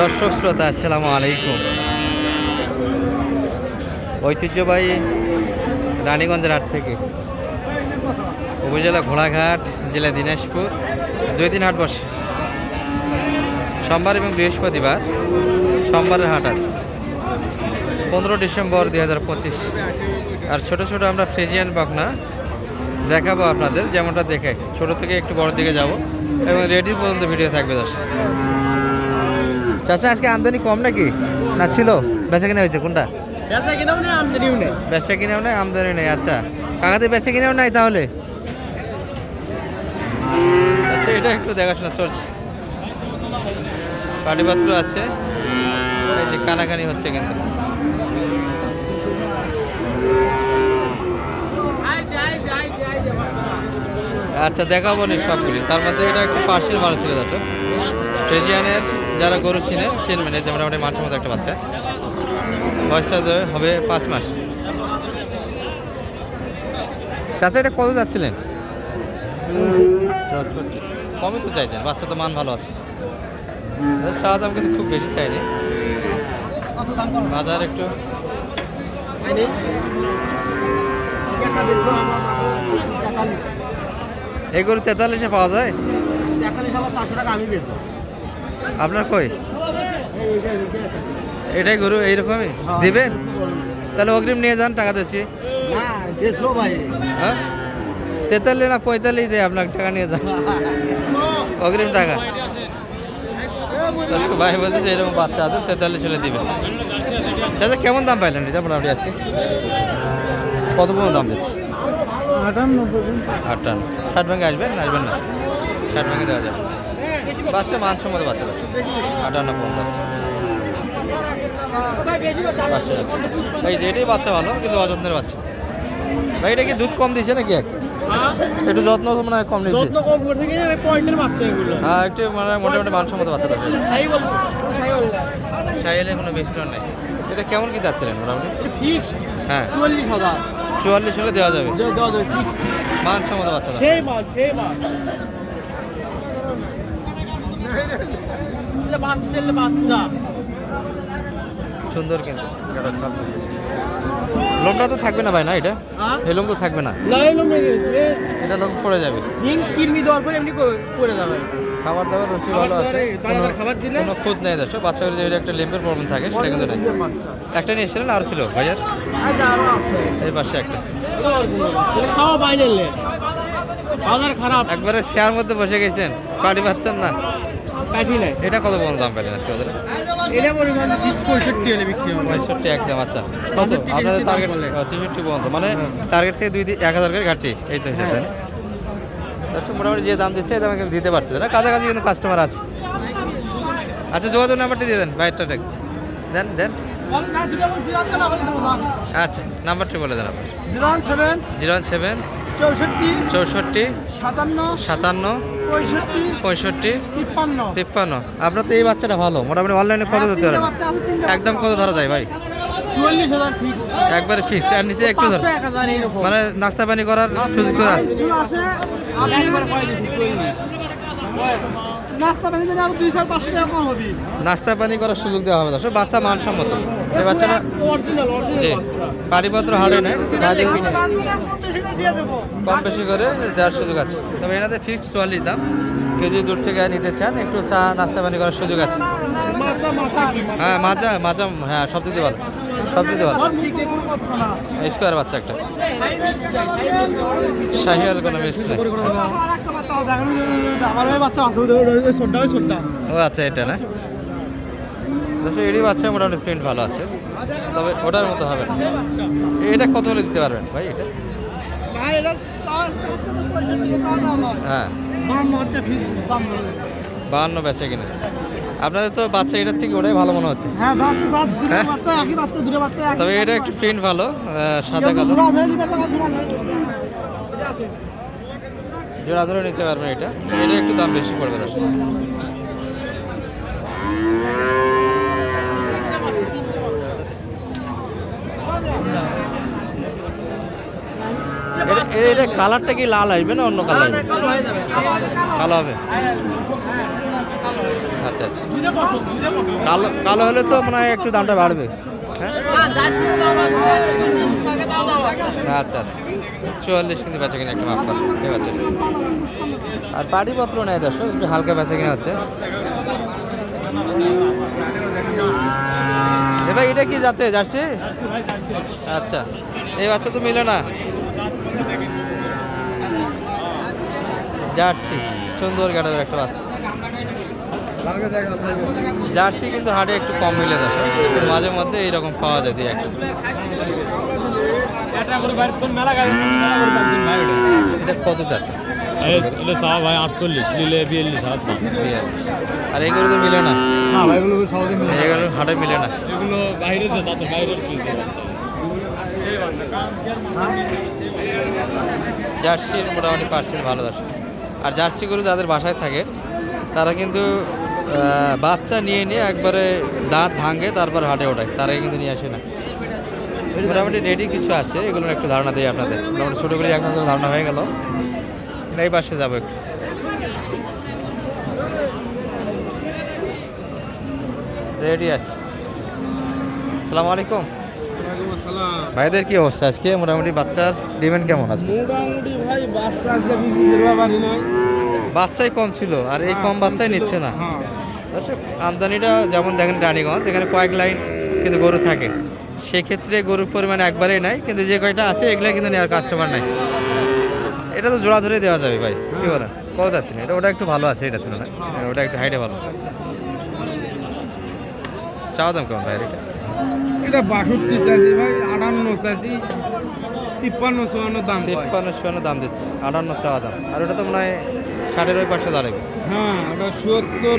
দর্শক শ্রোতা, আসসালামু আলাইকুম। ঐতিহ্যবাহী রানীগঞ্জের হাট থেকে উপজেলা ঘোড়াঘাট, জেলা দিনাজপুর, দুই দিন হাট বসে। সোমবার এবং বৃহস্পতিবার সোমবারের হাট আছে। পনেরো ডিসেম্বর দুই হাজার পঁচিশ। আর ছোট ছোট আমরা ফ্রিজিয়ান বকনা দেখাবো আপনাদের, যেমনটা দেখে। ছোট থেকে একটু বড় দিকে যাব এবং রেডি পর্যন্ত ভিডিও থাকবে দর্শক। চাচা আজকে আমদানি কম নাকি? না ছিল। বেচা কিনা হয়েছে কোনটা? বেচা কিনাও নেই আমদানিও নেই। বেচা কিনেও নাই আমদানি নেই আচ্ছা। কাকাতে বেচা কিনেও নাই তাহলে? আচ্ছা এটা একটু দেখাশোনা চলছে পাটিপাত্র আছে। এই যে কানাকানি হচ্ছে কিন্তু। আচ্ছা দেখাবো নি সবগুলি। তার মধ্যে এটা একটু পার্সেল ভালো ছিল দাদা ট্রেজিয়ানের যারা গরু চিনে চিনবেন এই যে মোটামুটি মাঠের মতো একটা বাচ্চা। বয়সটা হবে পাঁচ মাস। চাচা, এটা কত যাচ্ছিলেন? কমই তো চাইছেন বাচ্চা তো মান ভালো আছে। এর দাম কিন্তু খুব বেশি চাইনি। বাজার একটু। গরু তেতাল্লিশে পাওয়া যায়? তেতাল্লিশ হাজার পাঁচশো টাকা আমি বেচবো। আপনার কই? এটাই গরু এইরকমই? দিবেন? তাহলে অগ্রিম নিয়ে যান টাকা দিচ্ছি। হ্যাঁ? তেতাল্লিশ না পঁয়তাল্লিশ দেয় আপনাকে টাকা নিয়ে যান। অগ্রিম টাকা। ভাই বলতেছে এরকম বাচ্চা আছে তেতাল্লিশ হলে দিবেন। চাচা কেমন দাম পাইলেন রিজার্ভ মোটামুটি আজকে? কত পর্যন্ত দাম দিচ্ছে? আটান্ন আটটান ষাট ব্যাঙ্কে আসবেন আসবেন না? ষাট ব্যাঙ্কে দেওয়া যাবে। বাচ্চা মানসম্মত বাচ্চা যাচ্ছে আটান্ন পর্যন্ত আছে। বাচ্চা এই এটাই বাচ্চা ভালো কিন্তু অযত্নের বাচ্চা। ভাই এটা কি দুধ কম দিছে নাকি এক? একটু যত্ন মনে হয় কম নিচ্ছে যত্ন কম করে থেকে পয়েন্টের বাচ্চা এগুলো। হ্যাঁ একটু মানে মোটামুটি মানসম্মত বাচ্চা থাকে সাইলে কোনো মিশ্রণ নেই। এটা কেমন কি যাচ্ছিলেন মোটামুটি? ফিক্সড হ্যাঁ। চল্লিশ হাজার। চুয়াল্লিশ হলে দেওয়া যাবে। দেওয়া যাবে মানসম্মত বাচ্চা সেই মাল সেই মাল। এলে বাচ্চা বাচ্চা। সুন্দর কিন্তু লোমটা তো থাকবে না ভাই না এটা? হ্যাঁ? তো থাকবে না। এটা লোম পড়ে যাবে। কিডনি দেওয়ার পর এমনি করে যাবে। খাবার দাবার রসি ভালো আছে। খাবার দিলে? কোনো খুদ নেই দর্শক। বাচ্চাগুলো যে একটা লিম্পের প্রবলেম থাকে সেটা কিন্তু নেই। একটা নিয়ে এসেছিলেন আর ছিল ভাইয়ার? এই পাশে একটা। খাওয়া বাইরে বাজার খারাপ। একবারে শেয়ার মধ্যে বসে গেছেন। পাটি পাচ্ছেন না। নাই। এটা কত পর্যন্ত দাম পেলেন আজকে ওদের? এটা তিরিশ পঁয়ষট্টি হলে বিক্রি হবে। পঁয়ষট্টি একদম আচ্ছা। কত? আপনাদের টার্গেট। তেষট্টি পর্যন্ত। মানে টার্গেট থেকে দুই এক হাজার করে ঘাটতি। এই তো হিসাব। না? দর্শক মোটামুটি যে দাম দিচ্ছে এই দামে কিন্তু দিতে পারছে না? কাছাকাছি কিন্তু কাস্টমার আছে। আচ্ছা যোগাযোগ নাম্বারটা দিয়ে দেন বাইরটা দেন দেন। আচ্ছা নাম্বারটি বলে দেন আপনি zero one seven zero one seven চৌষট্টি চৌষট্টি সাতান্ন সাতান্ন পঁয়ষট্টি তিপ্পান্ন। আপনার তো এই বাচ্চাটা ভালো মোটামুটি অনলাইনে কত ধরতে পারেন একদম কত ধরা যায় ভাই? একবারে ফিক্সড আর নিচে একটু ধর। মানে নাস্তা পানি করার সুযোগ তো আছে। নাস্তা পানি দিলে আরও দুই চার পাঁচশো টাকা কম হবে। নাস্তা পানি করার সুযোগ দেওয়া হবে দর্শক বাচ্চা মানসম্মত। এই বাচ্চাটা অরিজিনাল জি। বাড়িপত্র হারে নেয় কম বেশি করে দেওয়ার সুযোগ আছে। তবে এনাদের ফিক্সড চুয়াল্লিশ দাম। যদি দূর থেকে নিতে চান একটু চা নাস্তা পানি করার সুযোগ আছে। হ্যাঁ মাজা মাজা হ্যাঁ সব দিতে ভালো সব দিতে ভালো স্কোয়ার বাচ্চা একটা। শাহিয়াল কোনো মিস নেই। আর একটা বাচ্চা দেখানো আমার ওই বাচ্চা আছে ওই ছোটটা ওই ছোটটা ও আচ্ছা এটা না? দর্শক এরই বাচ্চা মোটামুটি প্রিন্ট ভালো আছে। তবে ওটার মতো হবে না। এটা কত হলে দিতে পারবেন ভাই এটা? হ্যাঁ। বাহান্ন বেচে কিনা। আপনাদের তো বাচ্চা এটার থেকে ওটাই ভালো মনে হচ্ছে। হ্যাঁ হ্যাঁ? তবে এটা একটু প্রিন্ট ভালো সাদা কালো। জোড়া ধরে নিতে পারবেন এটা। এটা একটু দাম বেশি পড়বে দর্শক এটা- কালারটা কি লাল আসবে না অন্য কালার কালো কালো হবে? আচ্ছা আচ্ছা। কালো কালো হলে তো মনে হয় একটু দামটা বাড়বে। হ্যাঁ? আচ্ছা আচ্ছা। চুয়াল্লিশ কিন্তু বেচা কিনা একটা মাফ করে। ঠিক আছে আর পাটিপত্র নেই দর্শক একটু হালকা বেচা কিনা হচ্ছে। এ ভাই এটা কি যাচ্ছে জার্সি? আচ্ছা। এই বাচ্চা তো মিলে না। জার্সি, সুন্দর কাটার একটা বাচ্চা। জার্সি কিন্তু হাটে একটু কম মিলে দর্শক মাঝে মধ্যে এইরকম পাওয়া যায় দুই একটা। এটা কত চাচ্ছে ভাই আটচল্লিশ বিয়াল্লিশ। আর তো মিলে না? না এগুলো মিলে এইগুলো হাটে মিলে না। এগুলো জার্সির মোটামুটি পার্সেন্ট ভালো দর্শক আর জার্সি গরু যাদের বাসায় থাকে, তারা কিন্তু বাচ্চা নিয়ে নিয়ে একবারে দাঁত ভাঙে তারপর হাটে ওঠায়। তারা কিন্তু নিয়ে আসে না। মোটামুটি রেডি কিছু আছে, এগুলোর একটু ধারণা দিই আপনাদের। মোটামুটি ছোটো করে আপনাদের ধারণা হয়ে গেল। এই পাশে যাব একটু। রেডি আছে। সালাম আলাইকুম। ভাইদের কি অবস্থা? আজকে মোটামুটি বাচ্চার দিবেন কেমন আজকে? মোটামুটি ভাই বাচ্চা আজকে নাই। বাচ্চাই কম ছিল আর এই কম বাচ্চাই নিচ্ছে না। হ্যাঁ। দর্শক আমদানিটা যেমন দেখেন রানীগঞ্জ এখানে কয়েক লাইন কিন্তু গরু থাকে। সেক্ষেত্রে গরুর পরিমাণ একবারেই নাই কিন্তু যে কয়টা আছে এগুলো কিন্তু নেওয়ার কাস্টমার নাই। এটা তো জোড়া ধরে দেওয়া যাবে ভাই কি বলেন? কত যাচ্ছে? এটা ওটা একটু ভালো আছে এটা তুলনায়। হ্যাঁ, ওটা একটু হাইটে ভালো। চাওয়া দাম কেমন ভাই এটা এটা বাষট্টি চাইছি ভাই আটান্ন চাইছি তিপ্পান্ন চুয়ান্ন দাম। তিপ্পান্ন চুয়ান্ন দাম দিচ্ছে আটান্ন চাওয়া দাম। আর ওটা তো মনে হয় ষাটের ওই পাশে দাঁড়াবে হ্যাঁ ওটা সত্তর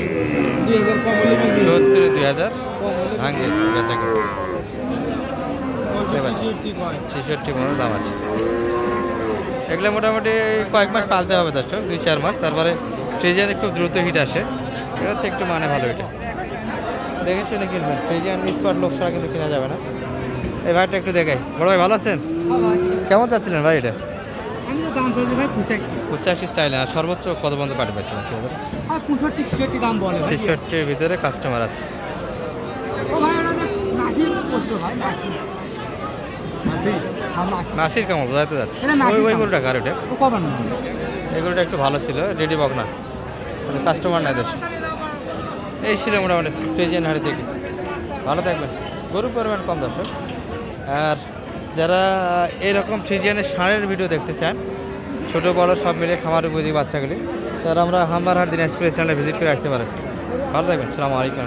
দুই হাজার কম হলে সত্তর দুই হাজার? ভাঙে বেচা কয়। ছেষট্টি মতো দাম আছে। এগুলো মোটামুটি কয়েক মাস পালতে হবে দর্শক দুই চার মাস। তারপরে ফ্রিজিয়ানে খুব দ্রুত হিট আসে। এটা তো একটু মানে ভালো এটা। দেখে শুনে কিনবেন। ফ্রিজিয়ান স্পট লোক ছাড়া কিন্তু কেনা যাবে না। এই ভাইটা একটু দেখাই। বড় ভাই ভালো আছেন? কেমন চাচ্ছিলেন ভাই এটা? আমি তো দাম চাইছি ভাই পঁচাশি। পঁচাশি চাইলেন। আর সর্বোচ্চ কত পর্যন্ত পাঠিয়ে পাচ্ছেন আজকে আর পঁয়ষট্টি ছেষট্টি দাম বলে ছেষট্টির ভিতরে কাস্টমার আছে। নাসির হ্যাঁ কেমন? বোঝাতে যাচ্ছে। এটা নাসির ওই ওই গরুটা কার ওটা এগুলোটা একটু ভালো ছিল। রেডি বক না কাস্টমার নাই দেশ। এই ছিল মোটামুটি ফ্রিজিয়ান হাড়ি থেকে ভালো থাকবেন। গরু পরিমাণ কম দর্শক। আর যারা এরকম ফ্রিজিয়ানের ষাঁড়ের ভিডিও দেখতে চান, ছোটো, বড়ো সব মিলে খামার উপযোগী বাচ্চাগুলি, তারা আমরা হাম্বার হাট দিন এক্সপ্রেস চ্যানেলে ভিজিট করে আসতে পারেন। ভালো থাকবেন। সালামু আলাইকুম